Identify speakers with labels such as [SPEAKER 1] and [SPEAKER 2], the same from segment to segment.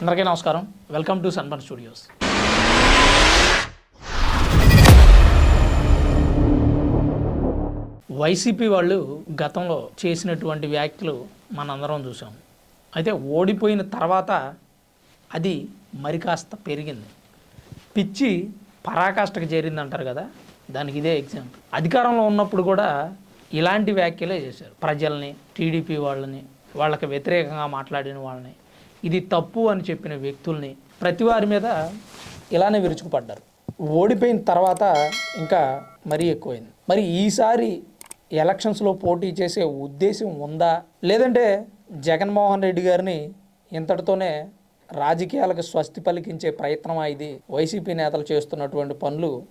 [SPEAKER 1] అందరికీ నమస్కారం. Welcome to sunburn studios. YCP వాళ్ళు గతంలో చేసినటువంటి వ్యాఖ్యలు మనందరం చూసాం అయితే ఓడిపోయిన తర్వాత అది మరి కాస్త పెరిగింది. పిచ్చి పరాకాష్ఠకు చేరింది అంటారు కదా దానికి ఇదే ఎగ్జాంపుల్. అధికారంలో ఉన్నప్పుడు కూడా ఇలాంటి వ్యాఖ్యలే చేశారు. ప్రజల్ని టీడీపీ వాళ్ళని వాళ్ళకి వ్యతిరేకంగా మాట్లాడిన వాళ్ళని. ఇది తప్పు అని చెప్పిన వ్యక్తుల్ని ప్రతి వారి మీద ఇలానే విరుచుకుపడ్డారు. ఓడిపోయిన తర్వాత ఇంకా మరీ ఎక్కువైంది. మరి ఈసారి ఎలక్షన్స్లో పోటీ చేసే ఉద్దేశం ఉందా? లేదంటే జగన్మోహన్ రెడ్డి గారిని ఇంతటితోనే రాజకీయాలకు స్వస్తి పలికించే ప్రయత్నమా ఇది? వైసీపీ నేతలు చేస్తున్నటువంటి పనులు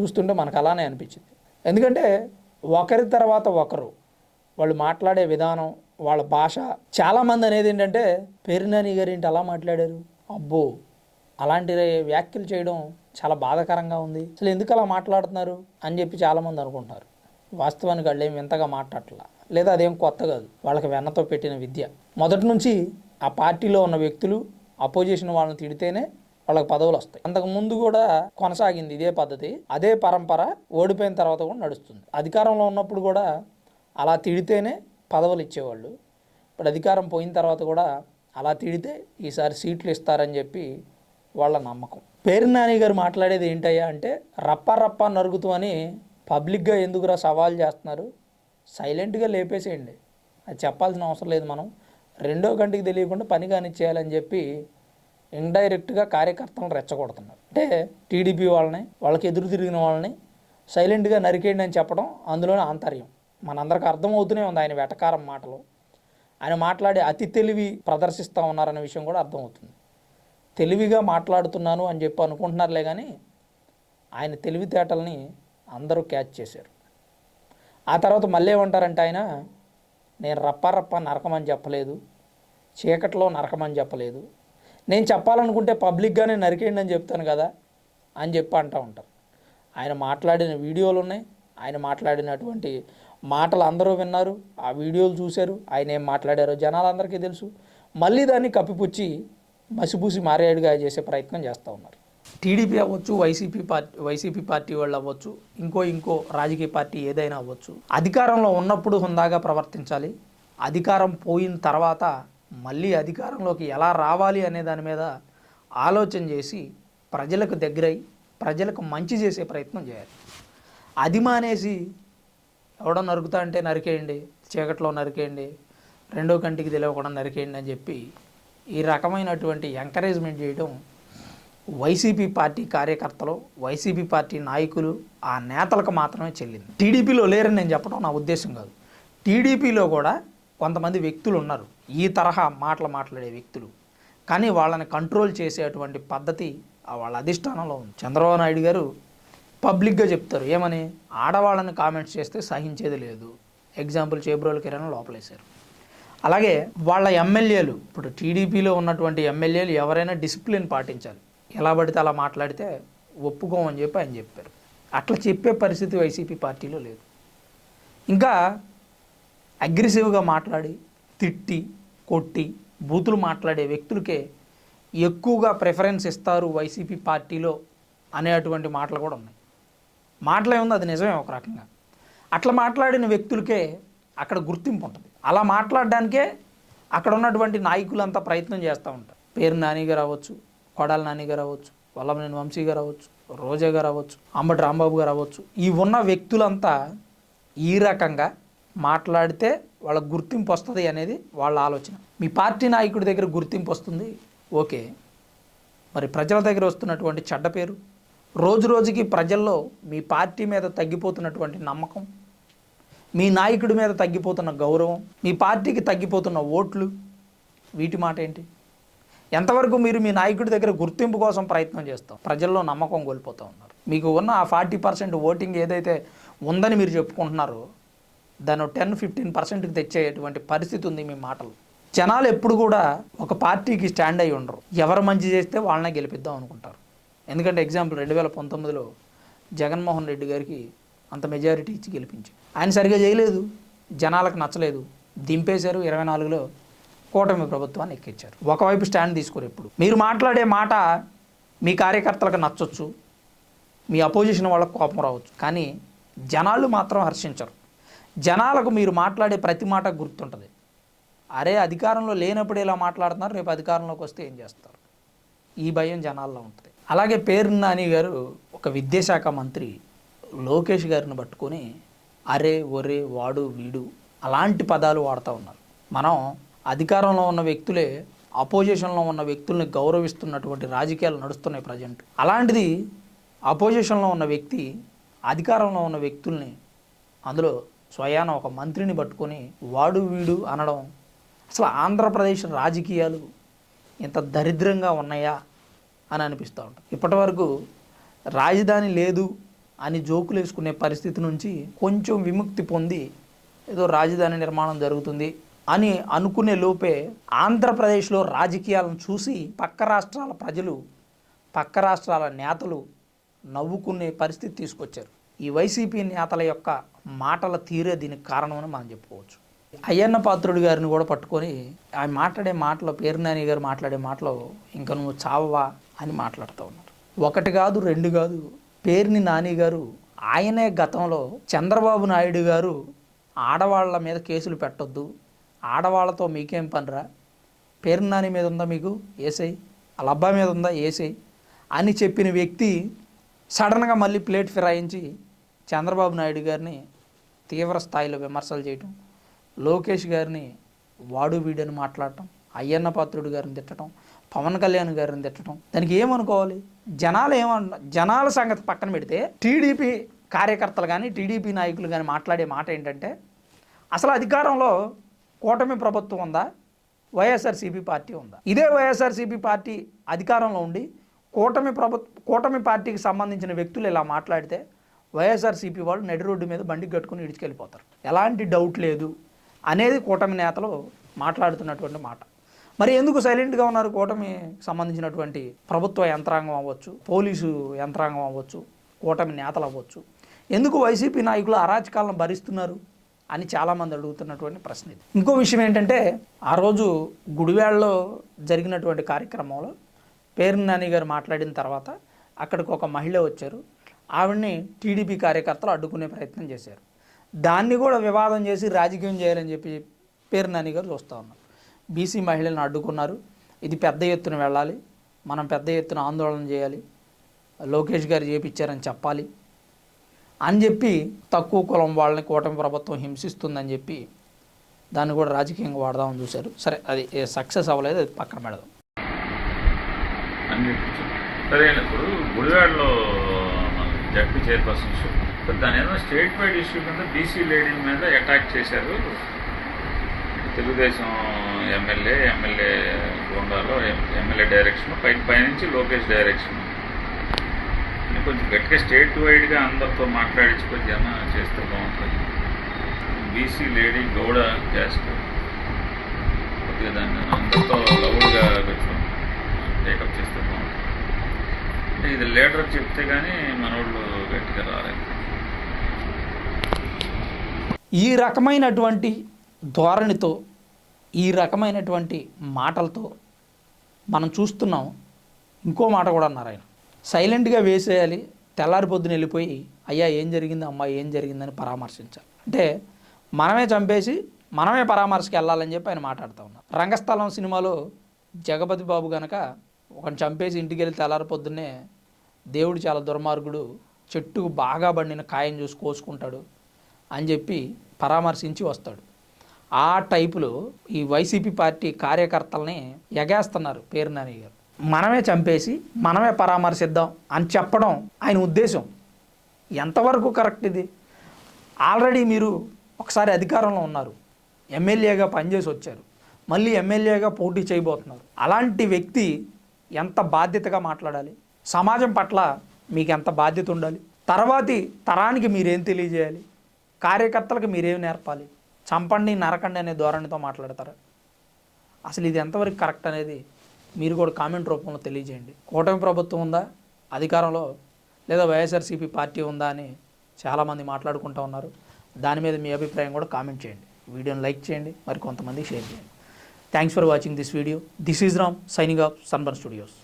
[SPEAKER 1] చూస్తుంటే మనకు అలానే అనిపించింది. ఎందుకంటే ఒకరి తర్వాత ఒకరు వాళ్ళు మాట్లాడే విధానం వాళ్ళ భాష చాలామంది అనేది ఏంటంటే పెరినని గారు ఏంటి అలా మాట్లాడారు? అబ్బో! అలాంటి వ్యాఖ్యలు చేయడం చాలా బాధాకరంగా ఉంది. అసలు ఎందుకు అలా మాట్లాడుతున్నారు? అని చెప్పి చాలామంది అనుకుంటారు. వాస్తవానికి వాళ్ళు ఏమి వింతగా మాట్లాడట్లా. లేదా అదేం కొత్త కాదు. వాళ్ళకి వెన్నతో పెట్టిన విద్య. మొదటి నుంచి ఆ పార్టీలో ఉన్న వ్యక్తులు అపోజిషన్ వాళ్ళని తిడితేనే వాళ్ళకి పదవులు వస్తాయి. అంతకు ముందు కూడా కొనసాగింది ఇదే పద్ధతి. అదే పరంపర ఓడిపోయిన తర్వాత కూడా నడుస్తుంది. అధికారంలో ఉన్నప్పుడు కూడా అలా తిడితేనే పదవులు ఇచ్చేవాళ్ళు. ఇప్పుడు అధికారం పోయిన తర్వాత కూడా అలా తిడితే ఈసారి సీట్లు ఇస్తారని చెప్పి వాళ్ళ నమ్మకం. పేరు నాని గారు మాట్లాడేది ఏంటయ్యా అంటే రప్ప రప్ప నరుగుతూ అని పబ్లిక్గా ఎందుకురా సవాల్ చేస్తున్నారు? సైలెంట్గా లేపేసేయండి. అది చెప్పాల్సిన అవసరం లేదు మనం. రెండో గంటకి తెలియకుండా పని కానిచ్చేయాలని చెప్పి ఇండైరెక్ట్గా కార్యకర్తలను రెచ్చగొడుతున్నారు. అంటే టీడీపీ వాళ్ళని వాళ్ళకి ఎదురు తిరిగిన వాళ్ళని సైలెంట్గా నరికేయండి అని చెప్పడం అందులోనే ఆంతర్యం. మనందరికి అర్థమవుతూనే ఉంది ఆయన వెటకారం మాటలు. ఆయన మాట్లాడే అతి తెలివి ప్రదర్శిస్తూ ఉన్నారనే విషయం కూడా అర్థమవుతుంది. తెలివిగా మాట్లాడుతున్నాను అని చెప్పి అనుకుంటున్నారులే కానీ ఆయన తెలివితేటల్ని అందరూ క్యాచ్ చేశారు. ఆ తర్వాత మళ్ళీ ఏమంటారంటే ఆయన నేను రప్పారప్ప నరకమని చెప్పలేదు. చీకట్లో నరకమని చెప్పలేదు. నేను చెప్పాలనుకుంటే పబ్లిక్గానే నరికేయండి అని చెప్తాను కదా అని చెప్పి అంటూ ఉంటారు. ఆయన మాట్లాడిన వీడియోలు ఉన్నాయి ఆయన మాట్లాడినటువంటి మాటలు అందరూ విన్నారు ఆ వీడియోలు చూశారు ఆయన ఏం మాట్లాడారో జనాలందరికీ తెలుసు. మళ్ళీ దాన్ని కప్పిపుచ్చి మసిపూసి మారేడుగా చేసే ప్రయత్నం చేస్తూ ఉన్నారు. టీడీపీ అవ్వచ్చు వైసీపీ పార్టీ వైసీపీ పార్టీ వాళ్ళు అవ్వచ్చు ఇంకో ఇంకో రాజకీయ పార్టీ ఏదైనా అవ్వచ్చు అధికారంలో ఉన్నప్పుడు హుందాగా ప్రవర్తించాలి. అధికారం పోయిన తర్వాత మళ్ళీ అధికారంలోకి ఎలా రావాలి అనే దాని మీద ఆలోచన చేసి ప్రజలకు దగ్గరై ప్రజలకు మంచి చేసే ప్రయత్నం చేయాలి. అది మానేసి ఎవడో నరుకుతా అంటే నరికేయండి చీకట్లో నరికేయండి రెండో కంటికి తెలియకుండా నరికేయండి అని చెప్పి ఈ రకమైనటువంటి ఎంకరేజ్మెంట్ చేయడం వైసీపీ పార్టీ కార్యకర్తలు వైసీపీ పార్టీ నాయకులు ఆ నేతలకు మాత్రమే చెల్లింది. టీడీపీలో లేరని నేను చెప్పడం నా ఉద్దేశం కాదు. టీడీపీలో కూడా కొంతమంది వ్యక్తులు ఉన్నారు. ఈ తరహా మాటలు మాట్లాడే వ్యక్తులు. కానీ వాళ్ళని కంట్రోల్ చేసేటువంటి పద్ధతి ఆ వాళ్ళ అధిష్టానంలో ఉంది. చంద్రబాబు నాయుడు గారు పబ్లిక్గా చెప్తారు. ఏమని? ఆడవాళ్ళని కామెంట్స్ చేస్తే సహించేది లేదు. ఎగ్జాంపుల్ చేబ్రోలు కిరణ్ లోపలేశారు. అలాగే వాళ్ళ ఎమ్మెల్యేలు ఇప్పుడు టీడీపీలో ఉన్నటువంటి ఎమ్మెల్యేలు ఎవరైనా డిసిప్లిన్ పాటించాలి. ఎలా పడితే అలా మాట్లాడితే ఒప్పుకోమని చెప్పి ఆయన చెప్పారు. అట్లా చెప్పే పరిస్థితి వైసీపీ పార్టీలో లేదు. ఇంకా అగ్రెసివ్గా మాట్లాడి తిట్టి కొట్టి బూతులు మాట్లాడే వ్యక్తులకే ఎక్కువగా ప్రిఫరెన్స్ ఇస్తారు వైసీపీ పార్టీలో అనేటువంటి మాటలు కూడా ఉన్నాయి. మాటలే ఉంది అది నిజమే ఒక రకంగా. అట్లా మాట్లాడిన వ్యక్తులకే అక్కడ గుర్తింపు ఉంటుంది. అలా మాట్లాడడానికే అక్కడ ఉన్నటువంటి నాయకులంతా ప్రయత్నం చేస్తూ ఉంటారు. పేరు నాని గారు అవ్వచ్చు కొడాల నాని గారు అవ్వచ్చు వల్లభనేని వంశీ గారు అవ్వచ్చు రోజా గారు అవ్వచ్చు అంబటి రాంబాబు గారు అవ్వచ్చు. ఈ ఉన్న వ్యక్తులంతా ఈ రకంగా మాట్లాడితే వాళ్ళకి గుర్తింపు వస్తుంది అనేది వాళ్ళ ఆలోచన. మీ పార్టీ నాయకుడి దగ్గర గుర్తింపు వస్తుంది. ఓకే. మరి ప్రజల దగ్గర వస్తున్నటువంటి చెడ్డ పేరు రోజు రోజుకి ప్రజల్లో మీ పార్టీ మీద తగ్గిపోతున్నటువంటి నమ్మకం మీ నాయకుడి మీద తగ్గిపోతున్న గౌరవం మీ పార్టీకి తగ్గిపోతున్న ఓట్లు వీటి మాట ఏంటి? ఎంతవరకు మీరు మీ నాయకుడి దగ్గర గుర్తింపు కోసం ప్రయత్నం చేస్తాం? ప్రజల్లో నమ్మకం కోల్పోతూ ఉన్నారు. మీకు ఉన్న ఆ ఫార్టీ పర్సెంట్ ఓటింగ్ ఏదైతే ఉందని మీరు చెప్పుకుంటున్నారో దాన్ని టెన్ ఫిఫ్టీన్ పర్సెంట్కి తెచ్చేటువంటి పరిస్థితి ఉంది మీ మాటలు. జనాలు ఎప్పుడు కూడా ఒక పార్టీకి స్టాండ్ అయి ఉండరు. ఎవరు మంచి చేస్తే వాళ్ళనే గెలిపిద్దాం అనుకుంటారు. ఎందుకంటే ఎగ్జాంపుల్ రెండు వేల పంతొమ్మిదిలో జగన్మోహన్ రెడ్డి గారికి అంత మెజారిటీ ఇచ్చి గెలిపించి ఆయన సరిగా చేయలేదు. జనాలకు నచ్చలేదు. దింపేశారు. ఇరవై నాలుగులో కూటమి ప్రభుత్వాన్ని ఎక్కించారు. ఒకవైపు స్టాండ్ తీసుకోరు ఇప్పుడు మీరు మాట్లాడే మాట మీ కార్యకర్తలకు నచ్చొచ్చు. మీ అపోజిషన్ వాళ్ళకు కోపం రావచ్చు. కానీ జనాలు మాత్రం హర్షించరు. జనాలకు మీరు మాట్లాడే ప్రతి మాట గుర్తుంటుంది. అరే అధికారంలో లేనప్పుడు ఇలా మాట్లాడుతున్నారు? రేపు అధికారంలోకి వస్తే ఏం చేస్తారు? ఈ భయం జనాల్లో ఉంటుంది. అలాగే పేరు నాని గారు ఒక విద్యాశాఖ మంత్రి లోకేష్ గారిని పట్టుకొని అరే ఒరే వాడు వీడు అలాంటి పదాలు వాడుతూ ఉన్నారు. మనం అధికారంలో ఉన్న వ్యక్తులే అపోజిషన్లో ఉన్న వ్యక్తుల్ని గౌరవిస్తున్నటువంటి రాజకీయాలు నడుస్తున్నాయి ప్రజెంట్. అలాంటిది అపోజిషన్లో ఉన్న వ్యక్తి అధికారంలో ఉన్న వ్యక్తుల్ని అందులో స్వయాన ఒక మంత్రిని పట్టుకొని వాడు వీడు అనడం. అసలు ఆంధ్రప్రదేశ్ రాజకీయాలు ఇంత దరిద్రంగా ఉన్నాయా? అని అనిపిస్తూ ఉంటుంది. ఇప్పటివరకు రాజధాని లేదు అని జోకులు వేసుకునే పరిస్థితి నుంచి కొంచెం విముక్తి పొంది ఏదో రాజధాని నిర్మాణం జరుగుతుంది అని అనుకునే లోపే ఆంధ్రప్రదేశ్లో రాజకీయాలను చూసి పక్క రాష్ట్రాల ప్రజలు పక్క రాష్ట్రాల నేతలు నవ్వుకునే పరిస్థితి తీసుకొచ్చారు. ఈ వైసీపీ నేతల యొక్క మాటల తీరే దీనికి కారణమని మనం చెప్పుకోవచ్చు. అయ్యన్న పాత్రుడు గారిని కూడా పట్టుకొని ఆయన మాట్లాడే మాటలో పేరు నాని గారు మాట్లాడే మాటలో ఇంకా నువ్వు చావవా? అని మాట్లాడుతూ ఉన్నారు. ఒకటి కాదు రెండు కాదు. పేరుని నాని గారు ఆయనే గతంలో చంద్రబాబు నాయుడు గారు ఆడవాళ్ళ మీద కేసులు పెట్టొద్దు ఆడవాళ్ళతో మీకేం పనిరా? పేరు నాని మీద ఉందా మీకు? ఏసై. వాళ్ళ అబ్బాయి మీద ఉందా? ఏసై. అని చెప్పిన వ్యక్తి సడన్గా మళ్ళీ ప్లేట్ ఫిరాయించి చంద్రబాబు నాయుడు గారిని తీవ్ర స్థాయిలో విమర్శలు చేయటం లోకేష్ గారిని వాడు వీడని మాట్లాడటం అయ్యన్న పాత్రుడు గారిని తిట్టడం పవన్ కళ్యాణ్ గారిని తిట్టడం. దానికి ఏమనుకోవాలి? జనాలు ఏమన్న జనాల సంగతి పక్కన పెడితే టీడీపీ కార్యకర్తలు కానీ టీడీపీ నాయకులు కానీ మాట్లాడే మాట ఏంటంటే అసలు అధికారంలో కూటమి ప్రభుత్వం ఉందా? వైఎస్ఆర్సీపీ పార్టీ ఉందా? ఇదే వైఎస్ఆర్సీపీ పార్టీ అధికారంలో ఉండి కూటమి ప్రభుత్వ కూటమి పార్టీకి సంబంధించిన వ్యక్తులు ఇలా మాట్లాడితే వైఎస్ఆర్సీపీ వాళ్ళు నడి రోడ్డు మీద బండి కట్టుకుని ఇడిచుకెళ్ళిపోతారు ఎలాంటి డౌట్ లేదు అనేది కూటమి నేతలు మాట్లాడుతున్నటువంటి మాట. మరి ఎందుకు సైలెంట్గా ఉన్నారు? కూటమి సంబంధించినటువంటి ప్రభుత్వ యంత్రాంగం అవ్వచ్చు పోలీసు యంత్రాంగం అవ్వచ్చు కూటమి నేతలు అవ్వచ్చు. ఎందుకు వైసీపీ నాయకులు అరాచకాలను భరిస్తున్నారు అని చాలామంది అడుగుతున్నటువంటి ప్రశ్న ఇది. ఇంకో విషయం ఏంటంటే ఆ రోజు గుడివాడలో జరిగినటువంటి కార్యక్రమంలో పేరు నాని గారు మాట్లాడిన తర్వాత అక్కడికి ఒక మహిళ వచ్చారు. ఆవిడ్ని టీడీపీ కార్యకర్తలు అడ్డుకునే ప్రయత్నం చేశారు. దాన్ని కూడా వివాదం చేసి రాజకీయం చేయాలని చెప్పి పేరు నాని గారు చూస్తూ ఉన్నారు. బీసీ మహిళలను అడ్డుకున్నారు. ఇది పెద్ద ఎత్తున వెళ్ళాలి. మనం పెద్ద ఎత్తున ఆందోళన చేయాలి. లోకేష్ గారు చేపించారని చెప్పాలి. అని చెప్పి తక్కువ కులం వాళ్ళని కూటమి ప్రభుత్వం హింసిస్తుందని చెప్పి దాన్ని కూడా రాజకీయంగా వాడదామని చూశారు. సరే అది సక్సెస్ అవ్వలేదు అది పక్కన పెడదాం.
[SPEAKER 2] సరే ఇప్పుడు గుడివాడలో జడ్పీ చైర్పర్సన్ దాని ఏదైనా స్టేట్ వైడ్ ఇష్యూ కింద బీసీ లేడీ మీద అటాక్ చేశారు. తెలుగుదేశం ఎమ్మెల్యే ఎమ్మెల్యే గోండాలో ఎమ్మెల్యే డైరెక్షన్ పై పైనుంచి లోకేష్ డైరెక్షన్ కొంచెం గట్టిగా స్టేట్ వైడ్గా అందరితో మాట్లాడించి కొద్దిగా ఏమైనా చేస్తే బాగుంటుంది. బీసీ లేడీ గౌడ క్యాస్ట్ కొద్దిగా దాన్ని అందరితో లౌడ్గా కొంచెం టేకప్ చేస్తే బాగుంటుంది. అంటే ఇది లీడర్ చెప్తే కానీ మనోళ్ళు గట్టిగా రాలేదు
[SPEAKER 1] ఈ రకమైనటువంటి ధోరణితో ఈ రకమైనటువంటి మాటలతో మనం చూస్తున్నాం. ఇంకో మాట కూడా అన్నారు ఆయన. సైలెంట్గా వేసేయాలి తెల్లారి పొద్దున వెళ్ళిపోయి అయ్యా ఏం జరిగింది? అమ్మాయి ఏం జరిగిందని పరామర్శించాలి. అంటే మనమే చంపేసి మనమే పరామర్శకి వెళ్ళాలని చెప్పి ఆయన మాట్లాడుతూ ఉన్నారు. రంగస్థలం సినిమాలో జగపతి బాబు గనక ఒకని చంపేసి ఇంటికి వెళ్ళి తెల్లారి పొద్దున్నే దేవుడు చాలా దుర్మార్గుడు చెట్టుకు బాగా పండిన కాయం చూసి కోసుకుంటాడు అని చెప్పి పరామర్శించి వస్తాడు. ఆ టైపులో ఈ వైసీపీ పార్టీ కార్యకర్తల్ని ఎగేస్తున్నారు పేరు నాని గారు. మనమే చంపేసి మనమే పరామర్శిద్దాం అని చెప్పడం ఆయన ఉద్దేశం. ఎంతవరకు కరెక్ట్ ఇది? ఆల్రెడీ మీరు ఒకసారి అధికారంలో ఉన్నారు. ఎమ్మెల్యేగా పనిచేసి వచ్చారు. మళ్ళీ ఎమ్మెల్యేగా పోటీ చేయబోతున్నారు. అలాంటి వ్యక్తి ఎంత బాధ్యతగా మాట్లాడాలి? సమాజం పట్ల మీకు ఎంత బాధ్యత ఉండాలి? తర్వాతి తరానికి మీరేం తెలియజేయాలి? కార్యకర్తలకు మీరేం నేర్పాలి? చంపండి నరకండి అనే ధోరణితో మాట్లాడతారు. అసలు ఇది ఎంతవరకు కరెక్ట్ అనేది మీరు కూడా కామెంట్ రూపంలో తెలియజేయండి. కూటమి ప్రభుత్వం ఉందా? అధికారంలో లేదా వైఎస్ఆర్సీపీ పార్టీ ఉందా అని చాలామంది మాట్లాడుకుంటూ ఉన్నారు. దాని మీద మీ అభిప్రాయం కూడా కామెంట్ చేయండి. వీడియోని లైక్ చేయండి మరి కొంతమంది షేర్ చేయండి. Thanks for watching this video this is Ram signing off Sunburn Studios